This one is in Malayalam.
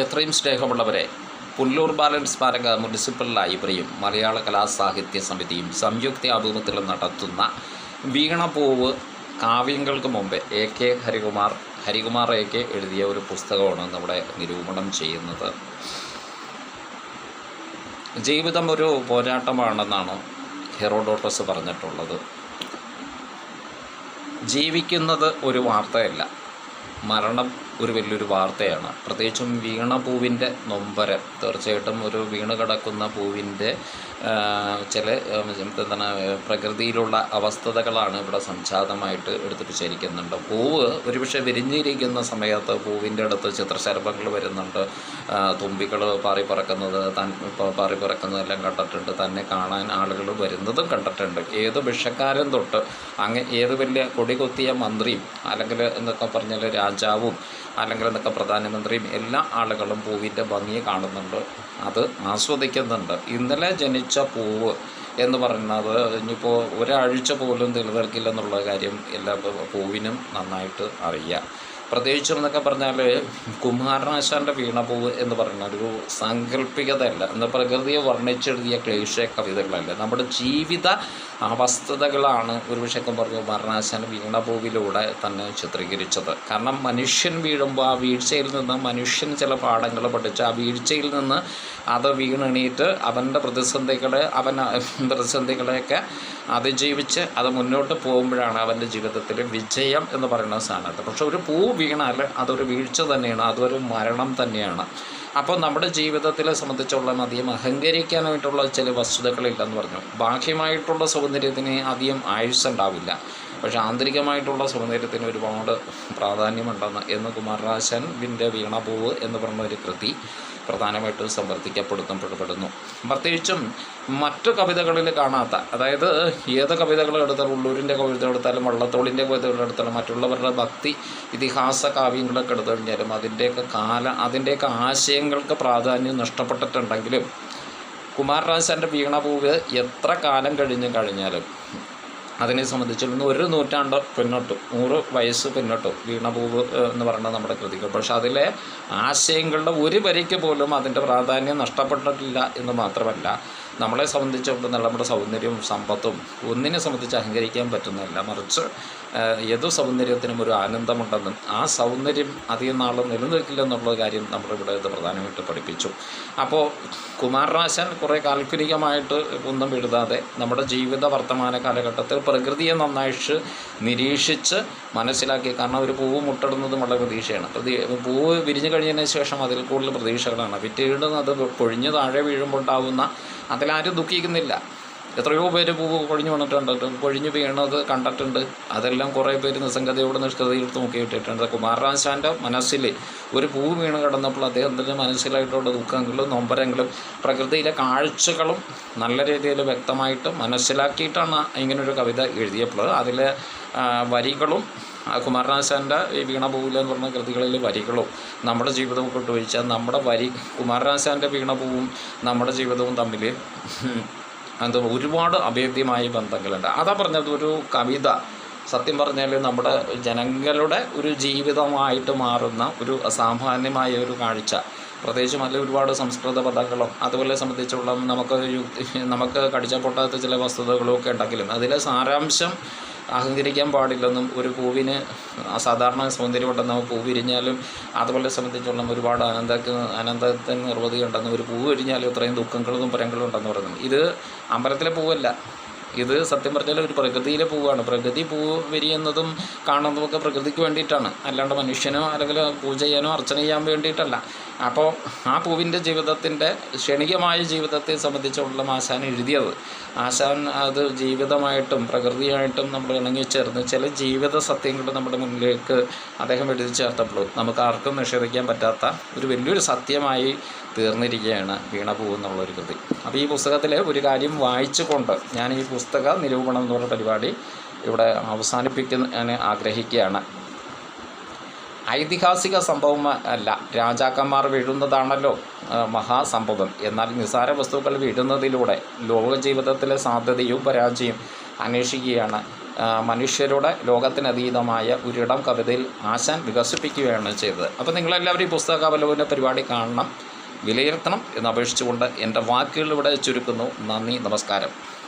എത്രയും സ്നേഹമുള്ളവരെ പുല്ലൂർ ബാലൻ സ്മാരക മുനിസിപ്പൽ ലൈബ്രറിയും മലയാള കലാസാഹിത്യ സമിതിയും സംയുക്ത ആഭിമുഖ്യത്തിൽ നടത്തുന്ന വീണപൂവ് കാവ്യങ്ങൾക്ക് മുമ്പ് A K Harikumar Harikumar A K എഴുതിയ ഒരു പുസ്തകമാണ് നമ്മുടെ നിരൂപണം ചെയ്യുന്നത്. ജീവിതം ഒരു പോരാട്ടമാണെന്നാണ് ഹെറോഡോട്ടസ് പറഞ്ഞിട്ടുള്ളത്. ജീവിക്കുന്നത് ഒരു വാർത്തയല്ല മരണം ഒരു വലിയൊരു വാർത്തയാണ്. പ്രത്യേകിച്ചും വീണ പൂവിന്റെ നൊമ്പരം. തീർച്ചയായിട്ടും ഒരു വീണ് കിടക്കുന്ന പൂവിന്റെ ചില എന്താണ് പ്രകൃതിയിലുള്ള അവസ്ഥതകളാണ് ഇവിടെ സംജാതമായിട്ട് എടുത്ത് പൂവ് ഒരുപക്ഷെ വിരിഞ്ഞിരിക്കുന്ന സമയത്ത് പൂവിന്റെ അടുത്ത് ചിത്രശലഭങ്ങൾ വരുന്നുണ്ട്. തുമ്പികൾ പാറി പറക്കുന്നത് തൻ പാറി പറക്കുന്നതെല്ലാം കണ്ടിട്ടുണ്ട്. തന്നെ കാണാൻ ആളുകൾ വരുന്നതും കണ്ടിട്ടുണ്ട്. ഏത് ഭിക്ഷക്കാരൻ തൊട്ട് അങ്ങ് ഏത് വലിയ കൊടി കൊത്തിയ മന്ത്രിയും അല്ലെങ്കിൽ എന്നൊക്കെ പറഞ്ഞാൽ രാജാവും അല്ലെങ്കിൽ എന്നൊക്കെ പ്രധാനമന്ത്രിയും എല്ലാ ആളുകളും പൂവിന്റെ ഭംഗി കാണുന്നുണ്ട്. അത് ആസ്വദിക്കുന്നുണ്ട്. ഇന്നലെ ജനിച്ച പൂവ് എന്ന് പറയുന്നത് ഇനിയിപ്പോൾ ഒരാഴ്ച പോലും നിലനിൽക്കില്ലെന്നുള്ള കാര്യം എല്ലാ പൂവിനും നന്നായിട്ട് അറിയാം. പ്രത്യേകിച്ചും എന്നൊക്കെ പറഞ്ഞാൽ കുമാരനാശാന്റെ വീണപൂവ് എന്ന് പറയുന്ന ഒരു സാങ്കല്പികതയല്ല. എന്ന പ്രകൃതിയെ വർണിച്ചെഴുതിയ ക്ലേശ കവിതകളല്ല. നമ്മുടെ ജീവിത അവസ്ഥതകളാണ് ഒരുപക്ഷെ പറഞ്ഞു കുമാരനാശാൻ വീണപൂവിലൂടെ തന്നെ ചിത്രീകരിച്ചത്. കാരണം മനുഷ്യൻ വീഴുമ്പോൾ ആ വീഴ്ചയിൽ നിന്ന് മനുഷ്യൻ ചില പാഠങ്ങൾ പഠിച്ച് ആ വീഴ്ചയിൽ നിന്ന് അത് വീണെണീറ്റ് അവന്റെ പ്രതിസന്ധികളെ അവൻ പ്രതിസന്ധികളെയൊക്കെ അതിജീവിച്ച് അത് മുന്നോട്ട് പോകുമ്പോഴാണ് അവന്റെ ജീവിതത്തിൽ വിജയം എന്ന് പറയുന്ന സാധനത്ത് പക്ഷെ ഒരു പൂ വീണാൽ അതൊരു വീഴ്ച തന്നെയാണ് അതൊരു മരണം തന്നെയാണ്. അപ്പോൾ നമ്മുടെ ജീവിതത്തിലെ സംബന്ധിച്ചുള്ള അധികം അഹങ്കരിക്കാനായിട്ടുള്ള ചില വസ്തുതകളില്ലെന്ന് പറഞ്ഞു. ബാഹ്യമായിട്ടുള്ള സൗന്ദര്യത്തിന് അധികം ആയുസ് ഉണ്ടാവില്ല. പക്ഷെ ആന്തരികമായിട്ടുള്ള സൗന്ദര്യത്തിന് ഒരുപാട് പ്രാധാന്യമുണ്ടെന്ന് എന്ന് കുമാരനാശാന്റെ വീണപൂവ് എന്ന് പറഞ്ഞ ഒരു കൃതി പ്രധാനമായിട്ടും സമർത്ഥിക്കപ്പെടുത്തപ്പെടുന്നു പ്രത്യേകിച്ചും മറ്റു കവിതകളിൽ കാണാത്ത അതായത് ഏത് കവിതകൾ എടുത്താലും ഉള്ളൂരിന്റെ കവിത എടുത്താലും വള്ളത്തോളിന്റെ കവിതകൾ എടുത്താലും മറ്റുള്ളവരുടെ ഭക്തി ഇതിഹാസ കാവ്യങ്ങളൊക്കെ എടുത്തു കഴിഞ്ഞാലും അതിന്റെയൊക്കെ കാല അതിന്റെയൊക്കെ ആശയങ്ങൾക്ക് പ്രാധാന്യം നഷ്ടപ്പെട്ടിട്ടുണ്ടെങ്കിലും കുമാരനാശാന്റെ വീണപൂവ് എത്ര കാലം കഴിഞ്ഞ് കഴിഞ്ഞാലും അതിനെ സംബന്ധിച്ചിടന്ന് ഒരു നൂറ്റാണ്ട് പിന്നോട്ട് നൂറ് വയസ്സ് പിന്നോട്ട് വീണപൂവ് എന്ന് പറയുന്നത് നമ്മുടെ കൃതികൾ. പക്ഷേ അതിലെ ആശയങ്ങളുടെ ഒരു വരിക്ക് പോലും അതിന്റെ പ്രാധാന്യം നഷ്ടപ്പെട്ടിട്ടില്ല എന്ന് മാത്രമല്ല നമ്മളെ സംബന്ധിച്ചിടത്തോളം നമ്മുടെ സൗന്ദര്യവും സമ്പത്തും ഒന്നിനെ സംബന്ധിച്ച് അഹങ്കരിക്കാൻ പറ്റുന്നതല്ല മറിച്ച് ഏത് സൗന്ദര്യത്തിനും ഒരു ആനന്ദമുണ്ടെന്നും ആ സൗന്ദര്യം അധികം നാൾ നിലനിൽക്കില്ലെന്നുള്ള കാര്യം നമ്മളിവിടെ ഇത് പ്രധാനമായിട്ട് പഠിപ്പിച്ചു. അപ്പോൾ കുമാരനാശാൻ കുറേ കാൽക്കുലികമായിട്ട് ഒന്നും എഴുതാതെ നമ്മുടെ ജീവിത വർത്തമാന കാലഘട്ടത്തിൽ പ്രകൃതിയെ നന്നായിട്ട് നിരീക്ഷിച്ച് മനസ്സിലാക്കി. കാരണം ഒരു പൂവ് മുട്ടിടുന്നതും വളരെ പ്രതീക്ഷയാണ്. പ്രതി പൂവ് വിരിഞ്ഞു കഴിഞ്ഞതിന് ശേഷം അതിൽ കൂടുതൽ പ്രതീക്ഷകളാണ്. പിറ്റേണ്ടത് അത് പൊഴിഞ്ഞ് താഴെ വീഴുമ്പോൾ ഉണ്ടാവുന്ന അതിലാരും ദുഃഖിക്കുന്നില്ല. എത്രയോ പേര് പൂവ് കൊഴിഞ്ഞു വീണിട്ടുണ്ട് കൊഴിഞ്ഞു വീണത് കണ്ടിട്ടുണ്ട്. അതെല്ലാം കുറേ പേര് നിസ്സംഗതയോട് നിഷ്കൃതിയെടുത്ത് നോക്കിയിട്ടിട്ടുണ്ട് കുമാരനാശാന്റെ മനസ്സിൽ ഒരു പൂവ് വീണ് കിടന്നപ്പോൾ അദ്ദേഹത്തിന്റെ മനസ്സിലായിട്ടുള്ള ദുഃഖങ്ങളും നൊമ്പരങ്ങളും പ്രകൃതിയിലെ കാഴ്ചകളും നല്ല രീതിയിൽ വ്യക്തമായിട്ട് മനസ്സിലാക്കിയിട്ടാണ് ഇങ്ങനൊരു കവിത എഴുതിയപ്പോൾ അതിലെ വരികളും കുമാരനാശാന്റെ ഈ വീണപൂവിൽ എന്ന് പറഞ്ഞ കൃതികളിലെ വരികളും നമ്മുടെ ജീവിതവും കൊണ്ടുവച്ചാൽ നമ്മുടെ വരി കുമാരനാശാന്റെ വീണപൂവും നമ്മുടെ ജീവിതവും തമ്മിൽ അത് ഒരുപാട് അഭേദ്യമായ ബന്ധങ്ങളുണ്ട്. അതാ പറഞ്ഞത് ഒരു കവിത. സത്യം പറഞ്ഞാൽ നമ്മുടെ ജനങ്ങളുടെ ഒരു ജീവിതമായിട്ട് മാറുന്ന ഒരു അസാമാന്യമായ ഒരു കാഴ്ച. പ്രത്യേകിച്ചും അതിൽ ഒരുപാട് സംസ്കൃത പദങ്ങളും അതുപോലെ സംബന്ധിച്ചുള്ള നമുക്ക് നമുക്ക് കടിച്ച പൊട്ടാത്ത ചില വസ്തുതകളും ഒക്കെ ഉണ്ടെങ്കിലും അതിലെ സാരാംശം അഹങ്കരിക്കാൻ പാടില്ലെന്നും ഒരു പൂവിന് അസാധാരണ സൗന്ദര്യമുണ്ടെന്നും പൂ വിരിഞ്ഞാലും അതുപോലെ സംബന്ധിച്ചുള്ള ഒരുപാട് ആനന്ദക്ക് ആനന്ദത്തിന് നിർവൃതി ഉണ്ടെന്നും ഒരു പൂവ് വിരിഞ്ഞാലും ഇത്രയും ദുഃഖങ്ങളും പരങ്ങളും ഉണ്ടെന്ന് പറയുന്നു ഇത് അമ്പലത്തിലെ പൂവല്ല. ഇത് സത്യം പറഞ്ഞാൽ ഒരു പ്രകൃതിയിലെ പൂവാണ്. പ്രകൃതി പൂവ് വിരിയുന്നതും കാണുന്നതുമൊക്കെ പ്രകൃതിക്ക് വേണ്ടിയിട്ടാണ്. അല്ലാണ്ട് മനുഷ്യനോ അല്ലെങ്കിൽ പൂജ ചെയ്യാനോ അർച്ചന ചെയ്യാൻ വേണ്ടിയിട്ടല്ല. അപ്പോൾ ആ പൂവിന്റെ ജീവിതത്തിന്റെ ക്ഷണികമായ ജീവിതത്തെ സംബന്ധിച്ചുള്ള ആശാൻ എഴുതിയത്. ആശാൻ അത് ജീവിതമായിട്ടും പ്രകൃതിയായിട്ടും നമ്മൾ ഇണങ്ങിച്ചേർന്ന് ചില ജീവിത സത്യങ്ങൾ നമ്മുടെ മുന്നിലേക്ക് അദ്ദേഹം എഴുതി ചേർത്തപ്പോൾ നമുക്ക് ആർക്കും നിഷേധിക്കാൻ പറ്റാത്ത ഒരു വലിയൊരു സത്യമായി തീർന്നിരിക്കുകയാണ് വീണപൂ എന്നുള്ളൊരു കൃതി. അപ്പോൾ ഈ പുസ്തകത്തിലെ ഒരു കാര്യം വായിച്ചുകൊണ്ട് ഞാൻ ഈ പുസ്തക നിരൂപണം എന്നുള്ള പരിപാടി ഇവിടെ അവസാനിപ്പിക്കാൻ ആഗ്രഹിക്കുകയാണ്. ഐതിഹാസിക സംഭവം അല്ല. രാജാക്കന്മാർ വീഴുന്നതാണല്ലോ മഹാസംഭവം. എന്നാൽ നിസാര വസ്തുക്കൾ വീഴുന്നതിലൂടെ ലോക ജീവിതത്തിലെ സാധ്യതയും പരാജയം അന്വേഷിക്കുകയാണ്. മനുഷ്യരുടെ ലോകത്തിനതീതമായ ഒരിടം കവിതയിൽ ആശാൻ വികസിപ്പിക്കുകയാണ് ചെയ്തത്. അപ്പോൾ നിങ്ങളെല്ലാവരും ഈ പുസ്തക അവലോകന പരിപാടി കാണണം വിലയിരുത്തണം എന്ന് അപേക്ഷിച്ചുകൊണ്ട് എന്റെ വാക്കുകൾ ഇവിടെ ചുരുക്കുന്നു. നന്ദി നമസ്കാരം.